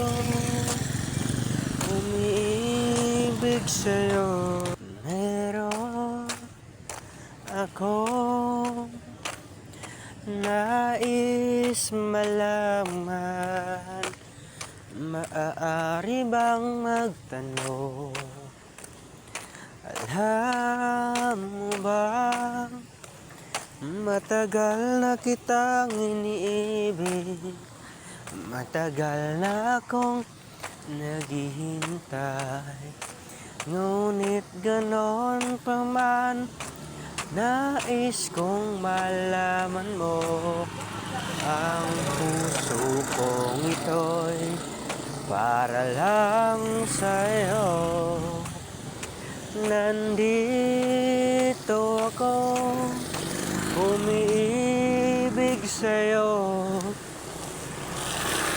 ako umiibig sa'yo Meron ako. Nais malaman Maaari bang magtanong? Alam mo bang Matagal na kitang iniibig Matagal na akong naghihintay. Ngunit ganon pa man Nais kong malaman mo Ang puso kong ito'y Para lang sa'yo. Nandito ako Umiibig sa'yo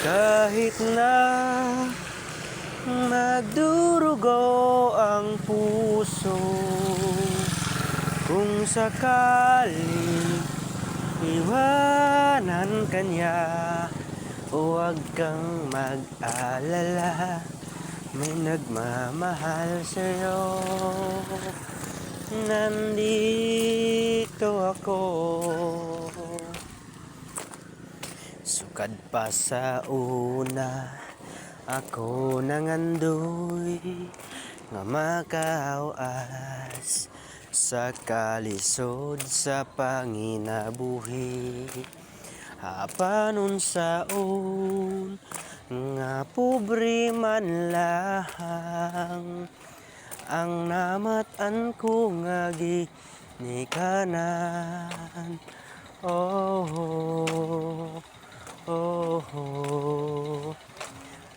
Kahit na Magdurugo ang puso Kung sakaling Iwanan ka niya Huwag kang mag-alala. May nagmamahal sa'yo. Nandito ako Sukad pa sa una Ako nangandoy Nga makaawas Sa kalisod sa panginabuhi. Hapanon saon Nga pobre man lang Ang namatan ko nga ginikanan Oh, oh, oh, oh.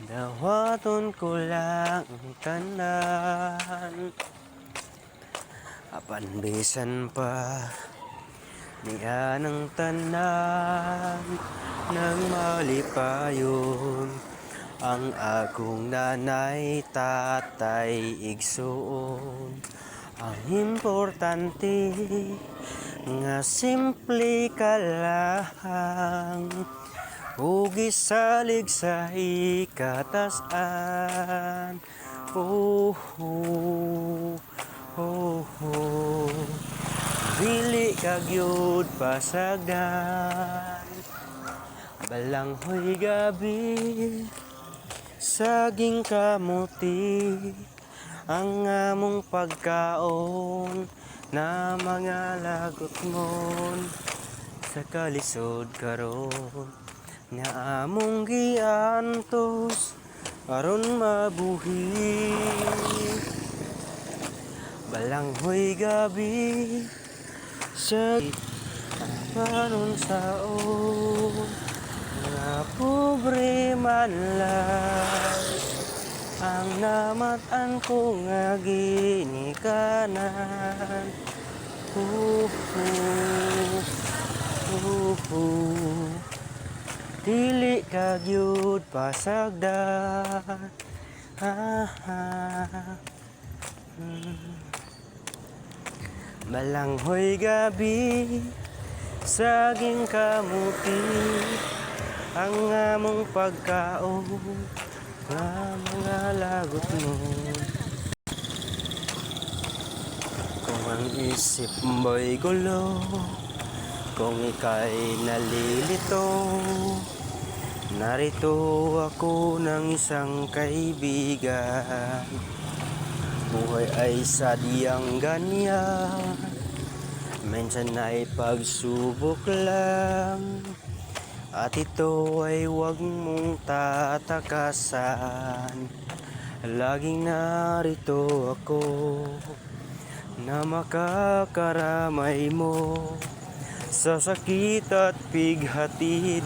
Dawaton ko lang ang tanan Apan bisan pa Niya ng tanan Nang malipayon Ang akong nanay, tatay, igsoon. Ang importante Nga simple ka lang. Hugi salig sa ikatasan Oh, oh, oh, oh. Dili kagyud pasagdan Balanghoy gabi Saging kamuti Ang among pagkaon Na mga lagot mon. Sa kalisod karon Nga among giantos Aron mabuhi. Balanghoy gabi. Sa panon sa o Nga pobre man lang. Ang namatan ko nga ginikanan. Uh, uh, uh, uh. Dili kagyud pasagdan ah, ah. Hmm. Balanghoy gabi Saging kamuti Ang among pagkaon Nga mga lagot mo Kung ang isip mo'y gulo Kung ika'y nalilito Narito ako ng isang kaibigan. Buhay ay sadyang ganyan. Minsan ay pagsubok lang. At ito ay huwag mong tatakasan. Laging narito ako Na makakaramay mo Sa sakit at pighatid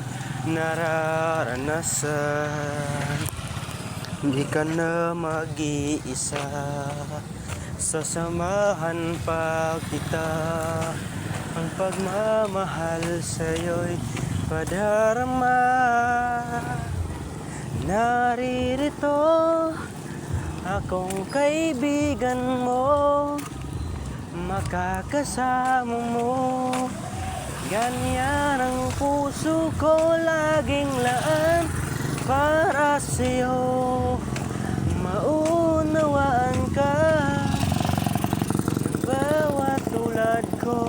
nararanasan. Di ka na mag-iisa Sasamahan pa kita. Ang pagmamahal sa'yo'y padarama. Naririto Akong kaibigan mo Makakasama mo Ganyan ang puso ko laging laan para sa'yo. Maunawaan ka bawat tulad ko.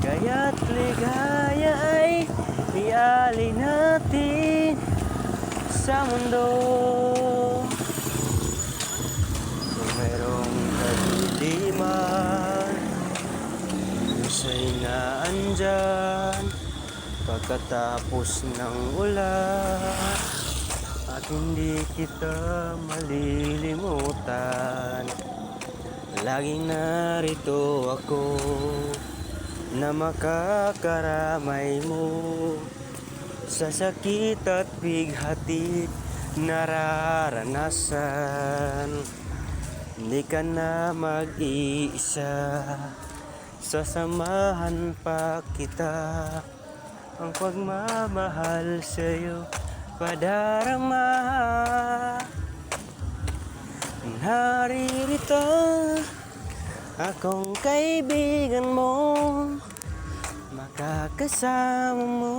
Kaya't ligaya ay iali natin sa mundo. Kung mayroong kadiliman Husay na andyan Pagkatapos ng ulan At hindi kita malilimutan. Laging narito ako Na makakaramay mo Sa sakit at bighati nararanasan. Hindi ka na mag-iisa Sasamahan pa kita. Ang pagmamahal sa'yo Padarama Naririto Akong kaibigan mo Makakasama mo